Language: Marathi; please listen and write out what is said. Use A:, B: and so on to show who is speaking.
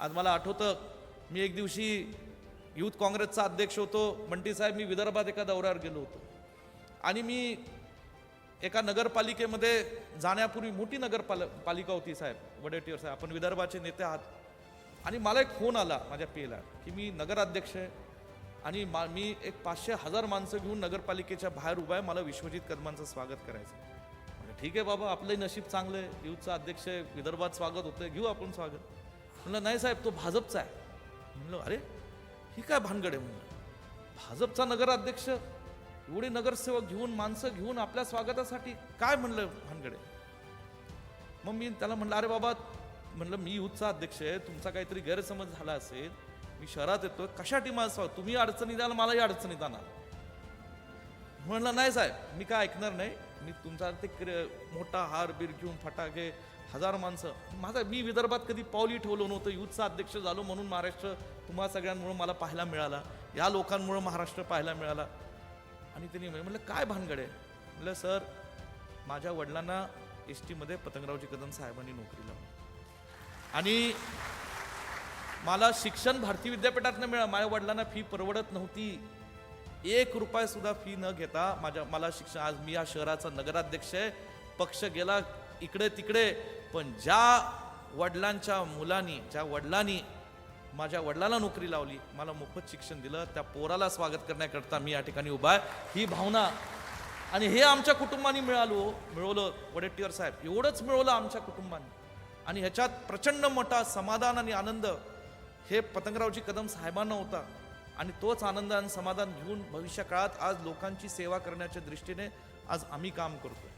A: आज मला आठवतं मी एक दिवशी युथ काँग्रेसचा अध्यक्ष होतो. बंटी साहेब मी विदर्भात एका दौऱ्यावर गेलो होतो. आणि मी एका नगरपालिकेमध्ये जाण्यापूर्वी मोठी नगरपाल पालिका होती साहेब वडेट्टीवर साहेब. आपण विदर्भाचे नेते आहात. आणि मला एक फोन आला माझ्या पेला की मी नगराध्यक्ष आहे. आणि मा मी एक पाचशे हजार माणसं घेऊन नगरपालिकेच्या बाहेर उभा आहे. मला विश्वजित कदमांचं स्वागत करायचं म्हणजे ठीक आहे बाबा आपलंही नशीब चांगलं आहे. युथचा अध्यक्ष आहे. विदर्भात स्वागत होतं घेऊ आपण स्वागत. म्हणलं नाही साहेब तो भाजपचा आहे. म्हणलं अरे ही काय भानगड आहे? म्हणलं भाजपचा नगराध्यक्ष एवढे नगरसेवक घेऊन माणसं घेऊन आपल्या स्वागतासाठी काय म्हणलं भानगड आहे? मग मी त्याला म्हणलं अरे बाबा म्हणलं मी युथचा अध्यक्ष आहे तुमचा काहीतरी गैरसमज झाला असेल मी शहरात येतो कशासाठी माझं स्वागत तुम्ही अडचणी द्याल मलाही अडचणीत आणा म्हणलं नाही साहेब मी काय ऐकणार नाही मी तुमचा ते क्र- मोठा हार बीर घेऊन फटाके हजार माणसं. माझा मी विदर्भात कधी पाऊली ठेवलं नव्हतं. युथचा अध्यक्ष झालो म्हणून महाराष्ट्र तुम्हा सगळ्यांमुळं मला पाहायला मिळाला. या लोकांमुळं महाराष्ट्र पाहायला मिळाला. आणि त्यांनी म्हणलं काय भानगड आहे? म्हटलं सर माझ्या वडिलांना एस टीमध्ये पतंगरावजी कदम साहेबांनी नोकरी लावली. आणि मला शिक्षण भारती विद्यापीठातनं मिळालं. माझ्या वडिलांना फी परवडत नव्हती. एक रुपया सुद्धा फी न घेता माझ्या मला शिक्षण आज मी या शहराचा नगराध्यक्ष आहे. पक्ष गेला इकडे तिकडे पण ज्या वडिलांच्या मुलांनी ज्या वडिलांनी माझ्या वडिलांना नोकरी लावली मला मोफत शिक्षण दिलं त्या पोराला स्वागत करण्याकरता मी या ठिकाणी उभा आहे. ही भावना आणि हे आमच्या कुटुंबाने मिळालो मिळवलं वडेट्टीवर साहेब एवढंच मिळवलं आमच्या कुटुंबाने. आणि ह्याच्यात प्रचंड मोठा समाधान आणि आनंद. हे पतंगरावजी कदम साहेबांना होता. आणि तोच आनंद आणि समाधान घेऊन भविष्यकाळात आज लोकांची सेवा करण्याच्या दृष्टीने आज आम्ही काम करतो